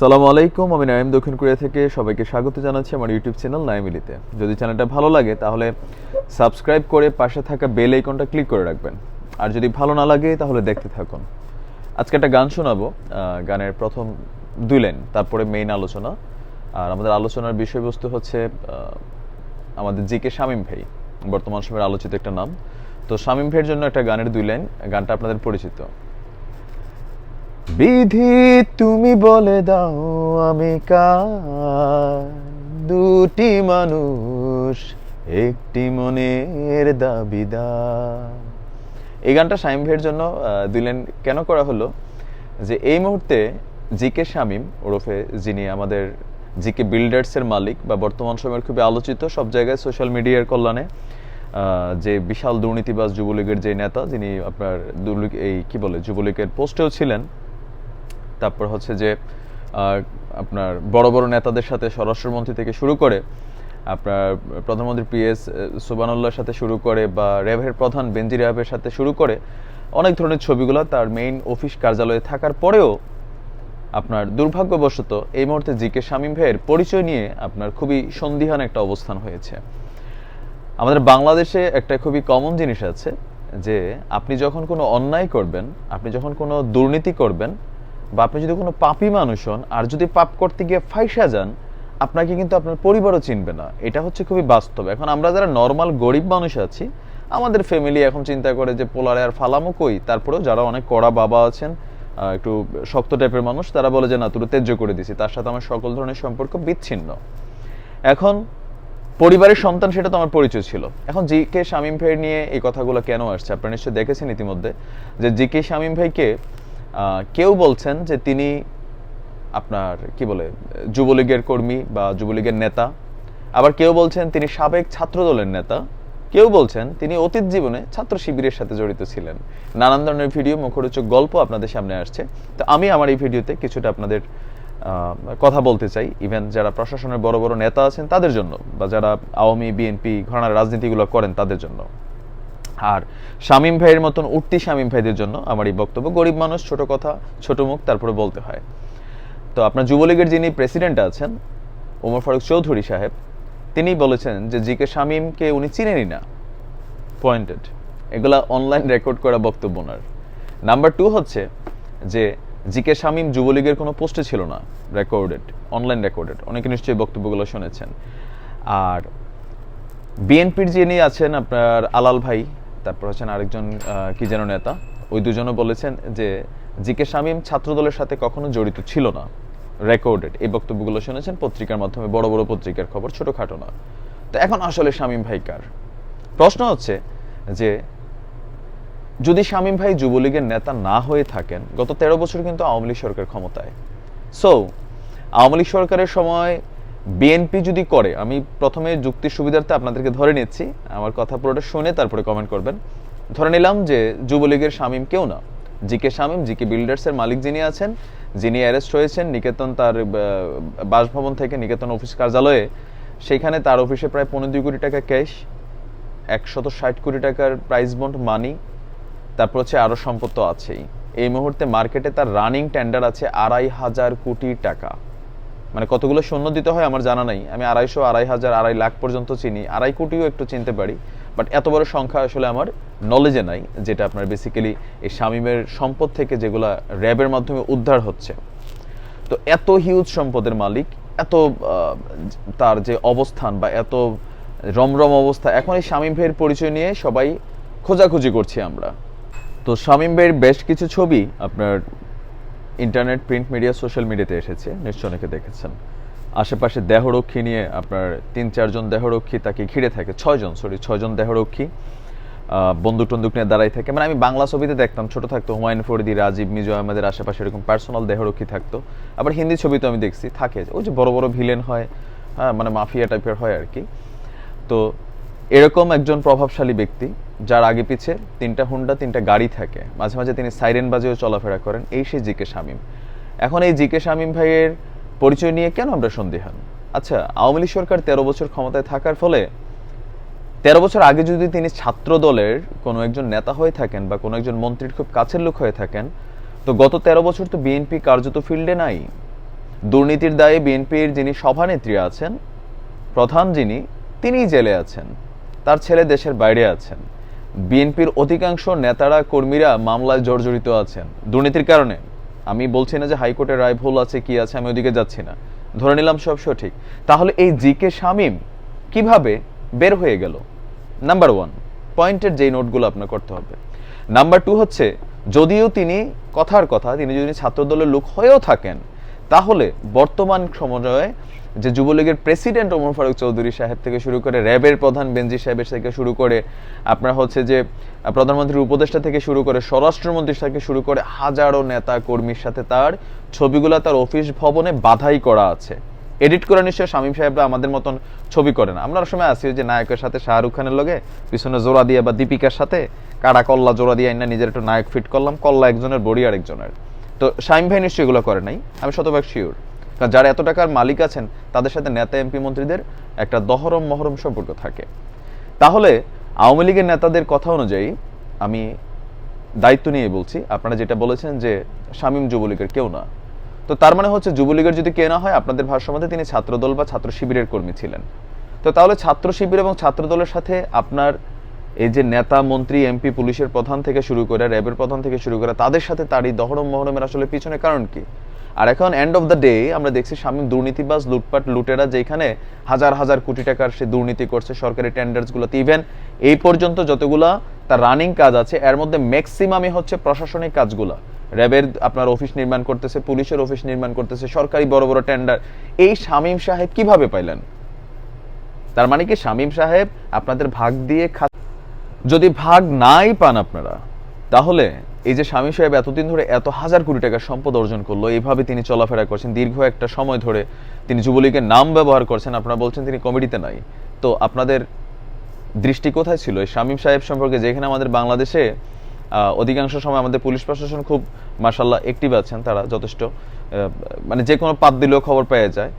সালামু আলাইকুম, আমি নাইম দক্ষিণ কোরিয়া থেকে সবাইকে স্বাগত জানাচ্ছি আমার ইউটিউব চ্যানেল নাইমিলিতে যদি চ্যানেলটা ভালো লাগে, তাহলে সাবস্ক্রাইব করে পাশে থাকা বেল আইকনটা ক্লিক করে রাখবেন। আর যদি ভালো না লাগে, তাহলে দেখতে থাকুন। আজকে একটা গান শোনাবো গানের প্রথম দুই লাইন, তারপরে মেইন আলোচনা। আর আমাদের আলোচনার বিষয়বস্তু হচ্ছে আমাদের জি কে শামীম ভাই, বর্তমান সময়ের আলোচিত একটা নাম। তো শামীম ভাইয়ের জন্য একটা গানের দুই লাইন, গানটা আপনাদের পরিচিত। বিধি তুমি বলে দাও, আমি কার? দুটি মানুষ, একটি মনের দাবিদার। এই গানটা শামীম ভাইয়ের জন্য দিলেন কেন করা হলো? যে এই মুহূর্তে জিকে শামীম ওরফে যিনি আমাদের জিকে বিল্ডার্সের মালিক বা বর্তমান সময়ের খুবই আলোচিত, সব জায়গায় সোশ্যাল মিডিয়ার কল্যাণে যে বিশাল দুর্নীতিবাজ যুবলীগের যে নেতা, যিনি আপনার এই কি বলে, যুবলীগের পোস্টেও ছিলেন তারপর হচ্ছে যে আপনার বড় বড় নেতাদের সাথে স্বরাষ্ট্রমন্ত্রী থেকে শুরু করে আপনার প্রধানমন্ত্রী পিএস সুবানুল্লাহর সাথে শুরু করে বা র্যাবের প্রধান বেনজি র্যাবের সাথে শুরু করে অনেক ধরনের ছবিগুলো তার মেইন অফিস কার্যালয়ে থাকার পরেও আপনার দুর্ভাগ্যবশত এই মুহূর্তে জি কে শামীম ভাইয়ের পরিচয় নিয়ে আপনার খুবই সন্দিহান একটা অবস্থান হয়েছে। আমাদের বাংলাদেশে একটা খুবই কমন জিনিস আছে যে, আপনি যখন কোনো অন্যায় করবেন, আপনি যখন কোনো দুর্নীতি করবেন বা আপনি যদি কোনো পাপী মানুষ হন আর যদি পাপ করতে গিয়ে ফাইসা যান, আপনাকে কিন্তু আপনার পরিবারও চিনবে না। এটা হচ্ছে খুবই বাস্তব। এখন আমরা যারা নর্মাল গরিব মানুষ আছি, আমাদের ফ্যামিলি এখন চিন্তা করে যে পোলারে আর ফালামো কই? তারপরেও যারা অনেক কড়া বাবা আছেন একটু শক্ত টাইপের মানুষ, তারা বলে যে, না তুই তেজ্য করে দিছি। তার সাথে আমার সকল ধরনের সম্পর্ক বিচ্ছিন্ন। এখন পরিবারের সন্তান, সেটা তো আমার পরিচয় ছিল। এখন জি কে শামীম ভাই নিয়ে এই কথাগুলো কেন আসছে? আপনারা নিশ্চয়ই দেখেছেন ইতিমধ্যে যে জি কে শামীম ভাইকে কেউ বলছেন যে তিনি আপনার, কি বলে, যুবলীগের কর্মী বা যুবলীগের নেতা। আবার কেউ বলছেন তিনি সাবেক ছাত্রদলের নেতা। কেউ বলছেন তিনি অতীত জীবনে ছাত্র শিবিরের সাথে জড়িত ছিলেন। নানান ধরনের ভিডিও, মুখরোচক গল্প আপনাদের সামনে আসছে। তো আমি আমার এই ভিডিওতে কিছুটা আপনাদের কথা বলতে চাই। ইভেন যারা প্রশাসনের বড় বড় নেতা আছেন তাদের জন্য, বা যারা আওয়ামী, বিএনপি ঘরানার রাজনীতিগুলো করেন তাদের জন্য। আর শামীম ভাইয়ের মতন উঠতি শামীম ভাইদের জন্য আমার এই বক্তব্য। গরিব মানুষ, ছোট কথা, ছোট মুখ, তারপরে বলতে হয়। তো আপনার যুবলীগের যিনি প্রেসিডেন্ট আছেন, ওমর ফারুক চৌধুরী সাহেব, তিনি বলেছেন যে জি কে শামীমকে উনি চিনেনই না। পয়েন্টেড এগুলা অনলাইন রেকর্ড করা বক্তব্য ওনার নাম্বার টু হচ্ছে যে জি কে শামীম যুবলীগের কোনো পোস্টে ছিল না রেকর্ডেড অনলাইন রেকর্ডেড অনেকে নিশ্চয়ই বক্তব্যগুলো শুনেছেন। আর বিএনপির যিনি আছেন আপনার আলাল ভাই তারপর হচ্ছেন আরেকজন কি যেন নেতা, ওই দুজনও বলেছেন যে জি কে শামীম ছাত্রদলের সাথে কখনো জড়িত ছিল না। রেকর্ডেড এই বক্তব্যগুলো শুনেছেন পত্রিকার মাধ্যমে, বড় বড় পত্রিকার খবর, ছোটখাটো না তো এখন আসলে শামীম ভাই কার? প্রশ্ন হচ্ছে যে যদি শামীম ভাই যুবলীগের নেতা না হয়ে থাকেন, গত তেরো বছর কিন্তু আওয়ামী লীগ সরকার ক্ষমতায়। সো আওয়ামী লীগ সরকারের সময় বিএনপি যদি করে, আমি প্রথমে যুক্তির সুবিধার্থে আপনাদেরকে ধরে নিচ্ছি, আমার কথা পুরোটা শুনে তারপরে কমেন্ট করবেন। ধরে নিলাম যে যুবলীগের শামীম কেউ না। G K Shamim, G K বিল্ডার্সের মালিক যিনি আছেন, যিনি অ্যারেস্ট হয়েছেন, নিকেতন তার বাসভবন থেকে নিকেতন অফিস কার্যালয়ে। সেখানে তার অফিসে প্রায় পনেরো দুই কোটি টাকা ক্যাশ, একশত ষাট কোটি টাকার প্রাইস বন্ড মানি তারপর হচ্ছে আরও সম্পদ তো আছেই। এই মুহূর্তে মার্কেটে তার রানিং টেন্ডার আছে আড়াই হাজার কোটি টাকা। মানে কতগুলো শূন্য দিতে হয় আমার জানা নাই। আমি আড়াইশো, আড়াই হাজার, আড়াই লাখ পর্যন্ত চিনি, আড়াই কোটিও একটু চিনতে পারি। বাট এত বড় সংখ্যা আসলে আমার নলেজে নাই, যেটা আপনার বেসিক্যালি এই শামীমের সম্পদ থেকে যেগুলা র্যাবের মাধ্যমে উদ্ধার হচ্ছে। তো এত হিউজ সম্পদের মালিক, এত তার যে অবস্থান বা এত রমরম অবস্থা, এখন এই শামীম ভাইয়ের পরিচয় নিয়ে সবাই খোঁজাখুঁজি করছি আমরা। তো শামীম ভাইয়ের বেশ কিছু ছবি আপনার ইন্টারনেট প্রিন্ট মিডিয়া সোশ্যাল মিডিয়াতে এসেছে, নিশ্চয় অনেকে দেখেছেন। আশেপাশে দেহরক্ষী নিয়ে আপনার তিন, চারজন দেহরক্ষী তাকে ঘিরে থাকে, ছয়জন সরি ছয়জন দেহরক্ষী বন্দুক টন্দুক নিয়ে দাঁড়াই থাকে। মানে আমি বাংলা ছবিতে দেখতাম, ছোট থাকতো, হুমায়ুন ফরিদি, রাজীব, মিজু আহমেদের আশেপাশে এরকম পার্সোনাল দেহরক্ষী থাকতো। আবার হিন্দি ছবিতে আমি দেখছি, থাকে। ওই যে বড় বড় ভিলেন হয় হ্যাঁ মানে মাফিয়া টাইপের হয় আর কি। তো এরকম একজন প্রভাবশালী ব্যক্তি যার আগে পিছে তিনটা হুন্ডা, তিনটা গাড়ি থাকে। মাঝে মাঝে তিনি সাইরেন বাজেও চলাফেরা করেন। এই সেই জিকে শামীম। এখন এই জিকে শামীম ভাইয়ের পরিচয় নিয়ে কেন আমরা সন্দেহান আচ্ছা আওয়ামী লীগ সরকার তেরো বছর ক্ষমতায় থাকার ফলে তেরো বছর আগে যদি তিনি ছাত্র দলের কোনো একজন নেতা হয়ে থাকেন বা কোনো একজন মন্ত্রীর খুব কাছের লোক হয়ে থাকেন, তো গত তেরো বছর তো বিএনপি কার্যত ফিল্ডে নাই। দুর্নীতির দায়ে বিএনপির যিনি সভানেত্রী আছেন, প্রধান যিনি, তিনিই জেলে আছেন। তার ছেলে দেশের বাইরে আছেন। বিএনপির অধিকাংশ নেতারা, কর্মীরা মামলায় জর্জরিত আছেন। দুর্নীতির কারণে। আমি বলছি না যে হাইকোর্টের রায় ভুল আছে, কি আছে, আমি ওদিকে যাচ্ছি না। ধরে নিলাম সব সঠিক। তাহলে এই জি কে শামীম কীভাবে বের হয়ে গেল? নাম্বার ওয়ান পয়েন্টের যেই নোটগুলো আপনার করতে হবে। নাম্বার টু হচ্ছে, যদিও তিনি কথার কথা, তিনি যদি ছাত্রদলের লোক হয়েও থাকেন, তাহলে বর্তমান সময়ে যে যুবলীগের প্রেসিডেন্ট ওমর ফারুক চৌধুরী সাহেব থেকে শুরু করে র্যাবের প্রধান বেনজি সাহেবের থেকে শুরু করে, আপনার হচ্ছে যে প্রধানমন্ত্রীর উপদেষ্টা থেকে শুরু করে স্বরাষ্ট্রমন্ত্রী থেকে শুরু করে হাজারো নেতা কর্মীর সাথে তার ছবিগুলো তার অফিস ভবনে বাধাই করা আছে। এডিট করে নিশ্চয় শামীম সাহেবরা আমাদের মতন ছবি করেন আমরা সময় আসি যে নায়কের সাথে শাহরুখ খানের লগে, পিছনে জোড়া দিয়ে বা দীপিকার সাথে কাটা কল্লা জোড়া দিয়ে আইনা নিজের একটু নায়ক ফিট করলাম, কল্লা একজনের, বড়ি আরেকজনের। তো শামীম ভাই নিশ্চয়ই এগুলো করে নাই? আমি শতভাগ শিওর যারা এত টাকার মালিক আছেন, তাদের সাথে নেতা, এমপি মন্ত্রীদের একটা দহরম মহরম সম্পর্ক থাকে। তাহলে আওয়ামী লীগের নেতাদের কথা অনুযায়ী আমি দায়িত্ব নিয়ে বলছি, আপনারা যেটা বলেছেন যে শামীম যুবলীগের কেউ না। তো তার মানে হচ্ছে যুবলীগের যদি কে না হয়, আপনাদের ভাষ্যমতে তিনি ছাত্রদল বা ছাত্র শিবিরের কর্মী ছিলেন। তো তাহলে ছাত্র শিবির এবং ছাত্রদলের সাথে আপনার এই যে নেতা, মন্ত্রী, এমপি, পুলিশের প্রধান থেকে শুরু করে, র্যাবের প্রধান থেকে শুরু করে, তাদের সাথে তার এই দহরম মহরমের আসলে পিছনে কারণ কি? আর এখন এন্ড অফ দ্য ডে আমরা দেখছি শামীম দুর্নীতিবাজ লুটপাট লুটেরা যেখানে হাজার হাজার কোটি টাকার সে দুর্নীতি করছে সরকারি টেন্ডার্সগুলোতে ইভেন এই পর্যন্ত যতগুলা তার রানিং কাজ আছে, এর মধ্যে ম্যাক্সিমামই হচ্ছে প্রশাসনিক কাজগুলা। র্যাবের আপনার অফিস নির্মাণ করতেছে, পুলিশের অফিস নির্মাণ করতেছে, সরকারি বড় বড় টেন্ডার এই শামীম সাহেব কীভাবে পাইলেন? তার মানে কি শামীম সাহেব আপনাদের ভাগ দিয়ে যদি ভাগ নাই পান আপনারা, তাহলে এই যে স্বামী সাহেব এতদিন ধরে এত হাজার কোটি টাকার সম্পদ অর্জন করল এইভাবে তিনি চলাফেরা করছেন। দীর্ঘ একটা সময় ধরে তিনি যুবলীগের নাম ব্যবহার করছেন। আপনারা বলছেন তিনি কমিটিতে নাই। তো আপনাদের দৃষ্টি কোথায় ছিল? এই শামীম সাহেব সম্পর্কে যেখানে আমাদের বাংলাদেশে অধিকাংশ সময় আমাদের পুলিশ প্রশাসন খুব মার্শাল্লাহ অ্যাক্টিভ আছেন তারা যথেষ্ট। মানে যে কোনো পাত দিলেও খবর পেয়ে যায়।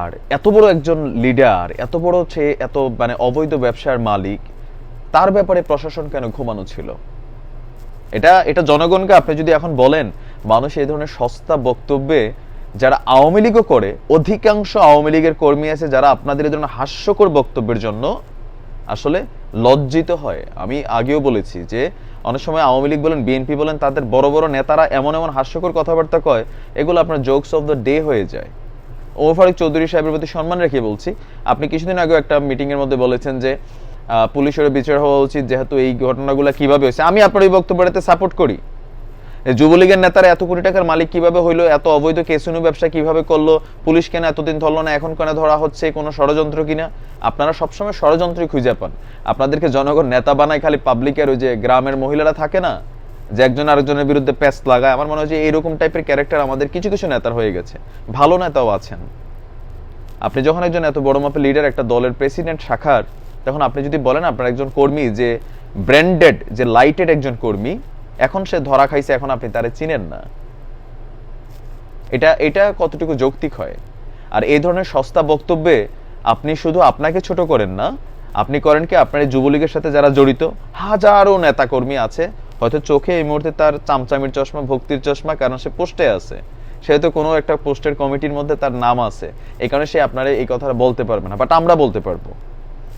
আর এত বড় একজন লিডার এত বড় সে এত মানে অবৈধ ব্যবসার মালিক, তার ব্যাপারে প্রশাসন কেন ঘুমানো ছিল? এটা এটা জনগণকে আপনি যদি এখন বলেন, মানুষ এই ধরনের সস্তা বক্তব্যে যারা আওয়ামী লীগও করে, অধিকাংশ আওয়ামী লীগের কর্মী আছে যারা আপনাদের এই ধরনের হাস্যকর বক্তব্যের জন্য আসলে লজ্জিত হয়। আমি আগেও বলেছি যে অনেক সময় আওয়ামী লীগ বলেন বিএনপি বলেন, তাদের বড় বড় নেতারা এমন এমন হাস্যকর কথাবার্তা কয়, এগুলো আপনার জোকস অফ দ্য ডে হয়ে যায়। ওমর ফারুক চৌধুরী সাহেবের প্রতি সম্মান রেখে বলছি। আপনি কিছুদিন আগেও একটা মিটিং এর মধ্যে বলেছেন যে পুলিশের বিচার হওয়া উচিত যেহেতু এই ঘটনাগুলো কীভাবে হয়েছে। আমি আপনার এই বক্তব্যটাতে সাপোর্ট করি। যুবলীগের নেতারা এত কোটি টাকার মালিক কীভাবে হইল, এত অবৈধ কেসুনু ব্যবসা কীভাবে করল, পুলিশ কেন এতদিন ধরলো না, এখন কেন ধরা হচ্ছে, কোনো ষড়যন্ত্র কিনা? আপনারা সবসময় ষড়যন্ত্রই খুঁজে পান। আপনাদেরকে জনগণ নেতা বানায় খালি পাবলিকের ওই যে গ্রামের মহিলারা থাকে না, যে একজন আরেকজনের বিরুদ্ধে প্যাস্ট লাগায়, আমার মনে হয় যে এরকম টাইপের ক্যারেক্টার আমাদের কিছু কিছু নেতার হয়ে গেছে। ভালো নেতাও আছেন। আপনি যখন একজন এত বড় মাপের লিডার একটা দলের প্রেসিডেন্ট শাখার তখন আপনি যদি বলেন আপনার একজন কর্মী যে ব্র্যান্ডেড যে লাইটেড একজন কর্মী, এখন সে ধরা খাইছে, এখন আপনি তারে চিনেন না। এটা এটা কতটুকু যৌক্তিক হয়? আর এই ধরনের সস্তা বক্তব্যে আপনি শুধু আপনাকে ছোট করেন না, আপনি করেন কি, আপনার যুবলীগের সাথে যারা জড়িত, হাজারো নেতাকর্মী আছে, হয়তো চোখে এই মুহূর্তে তার চামচামির চশমা, ভক্তির চশমা, কারণ সে পোস্টে আছে। সেহেতু কোনো একটা পোস্টের কমিটির মধ্যে তার নাম আছে। এই কারণে সে আপনার এই কথাটা বলতে পারবে না বাট আমরা বলতে পারব।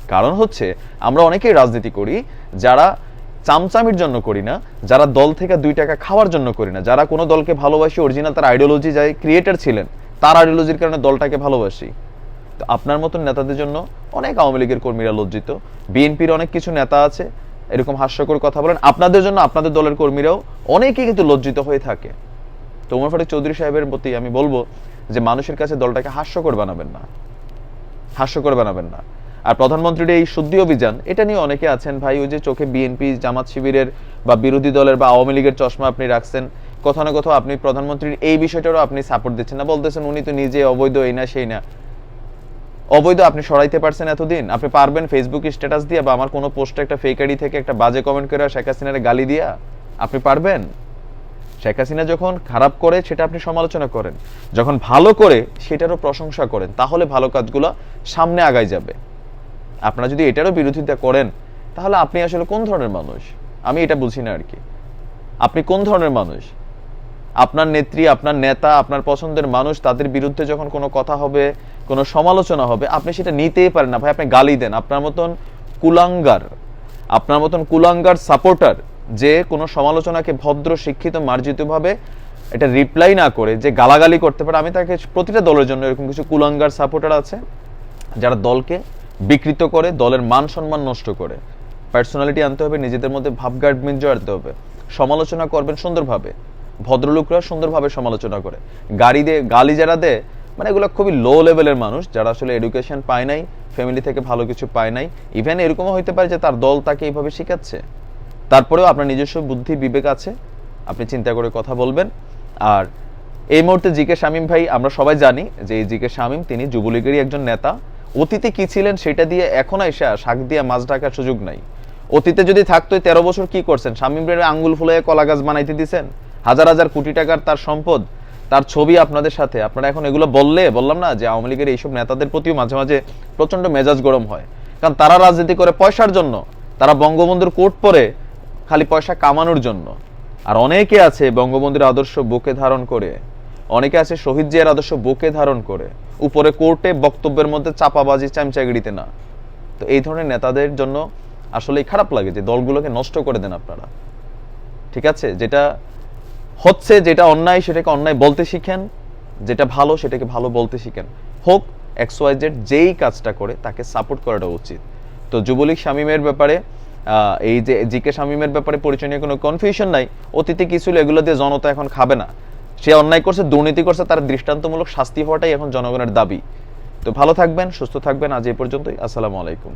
কারণ হচ্ছে, আমরা অনেকেই রাজনীতি করি, যারা চামচামির জন্য করি না, যারা দল থেকে দুই টাকা খাওয়ার জন্য করি না, যারা কোনো দলকে ভালোবাসি অরিজিনাল তার আইডিওলজি যাই ক্রিয়েটার ছিলেন, তার আইডিওলজির কারণে দলটাকে ভালোবাসি। তো আপনার মতন নেতাদের জন্য অনেক আওয়ামী লীগের কর্মীরা লজ্জিত। বিএনপির অনেক কিছু নেতা আছে, এরকম হাস্যকর কথা বলেন। আপনাদের জন্য, আপনাদের দলের কর্মীরাও অনেকেই কিন্তু লজ্জিত হয়ে থাকে। তো উমর ফারুক চৌধুরী সাহেবের প্রতি আমি বলব যে, মানুষের কাছে দলটাকে হাস্যকর বানাবেন না। হাস্যকর বানাবেন না। আর প্রধানমন্ত্রীর এই শুদ্ধি অভিযান, এটা নিয়ে অনেকে আছেন ভাই, ওই যে চোখে বিএনপি জামাত শিবিরের বা বিরোধী দলের বা আওয়ামী লীগের চশমা আপনি রাখছেন, কোথাও না কোথাও আপনি প্রধানমন্ত্রীর এই বিষয়টারও আপনি সাপোর্ট দিচ্ছেন না। বলতেছেন উনি তো নিজে অবৈধ, এই না সেই না। অবৈধ আপনি সরাইতে পারছেন এতদিন, আপনি পারবেন ফেসবুকে স্ট্যাটাস দিয়ে বা আমার কোনো পোস্টে একটা ফেক আইডি থেকে একটা বাজে কমেন্ট করে শেখ হাসিনার গালি দিয়া, আপনি পারবেন। শেখ হাসিনা যখন খারাপ করে সেটা আপনি সমালোচনা করেন, যখন ভালো করে সেটারও প্রশংসা করেন, তাহলে ভালো কাজগুলো সামনে আগায় যাবে। আপনারা যদি এটারও বিরোধিতা করেন, তাহলে আপনি আসলে কোন ধরনের মানুষ? আমি এটা বুঝি না আর কি আপনি কোন ধরনের মানুষ? আপনার নেত্রী, আপনার নেতা, আপনার পছন্দের মানুষ, তাদের বিরুদ্ধে যখন কোনো কথা হবে, কোনো সমালোচনা হবে, আপনি সেটা নিতেই পারেন না। ভাই, আপনি গালি দেন। আপনার মতন কুলাঙ্গার, আপনার মতন কুলাঙ্গার সাপোর্টার যে কোনো সমালোচনাকে ভদ্র, শিক্ষিত, মার্জিতভাবে এটা রিপ্লাই না করে, যে গালাগালি করতে পারে, আমি তাকে প্রতিটা দলের জন্য এরকম কিছু কুলাঙ্গার সাপোর্টার আছে, যারা দলকে বিকৃত করে, দলের মান সম্মান নষ্ট করে। পার্সোনালিটি আনতে হবে, নিজেদের মধ্যে ভাব গার্ডমেন্ট আনতে হবে। সমালোচনা করবেন সুন্দরভাবে। ভদ্রলোকরা সুন্দরভাবে সমালোচনা করে। গাড়ি দিয়ে, গালি যারা দেয় মানে এগুলো খুবই লো লেভেলের মানুষ, যারা আসলে এডুকেশন পায় নাই ফ্যামিলি থেকে ভালো কিছু পায় নাই। ইভেন এরকমও হইতে পারে যে তার দল তাকে এইভাবে শেখাচ্ছে। তারপরেও আপনার নিজস্ব বুদ্ধি, বিবেক আছে। আপনি চিন্তা করে কথা বলবেন। আর এই মুহূর্তে জিকে শামীম ভাই, আমরা সবাই জানি যে এই জিকে শামীম, তিনি যুবলীগেরই একজন নেতা। অতীতে কি ছিলেন সেটা দিয়ে এখন এসে শাক দিয়ে মাছ ঢাকার সুযোগ নাই। অতীতে যদি থাকতো তেরো বছর কি করছেন? ভাইয়ের আঙ্গুল ফুলে কলা গাছ বানাইতে দিছেন? হাজার হাজার কোটি টাকার তার সম্পদ, তার ছবি আপনাদের সাথে। আপনারা এখন এগুলো বললে, বললাম না যে আওয়ামী লীগের এইসব নেতাদের প্রতিও মাঝে মাঝে প্রচণ্ড মেজাজ গরম হয়। কারণ তারা রাজনীতি করে পয়সার জন্য, তারা বঙ্গবন্ধুর কোট পরে খালি পয়সা কামানোর জন্য। আর অনেকে আছে বঙ্গবন্ধুর আদর্শ বুকে ধারণ করে। অনেকে আছে শহীদ জিয়ার আদর্শ বুকে ধারণ করে। উপরে কোর্টে বক্তব্যের মধ্যে চাপাবাজি, চামচাগিরিতে না। তো এই ধরনের নেতাদের জন্য আসলেই খারাপ লাগে যে দলগুলোকে নষ্ট করে দেন আপনারা। ঠিক আছে? যেটা হচ্ছে যেটা অন্যায়, সেটাকে অন্যায় বলতে শিখেন। যেটা ভালো, সেটাকে ভালো বলতে শিখেন। হোক এক্স ওয়াই জেড যেই কাজটা করে, তাকে সাপোর্ট করাটা উচিত। তো যুবলীগ শামীমের ব্যাপারে এই যে জিকে শামীমের ব্যাপারে পরিচয় নিয়ে কোনো কনফিউশন নাই। অতীতে কিছু এগুলো দিয়ে জনতা এখন খাবে না। সে অন্যায় করছে, দুর্নীতি করছে, তার দৃষ্টান্তমূলক শাস্তি হওয়াটাই এখন জনগণের দাবি। তো ভালো থাকবেন, সুস্থ থাকবেন, আজ এই পর্যন্তই। আসসালামু আলাইকুম।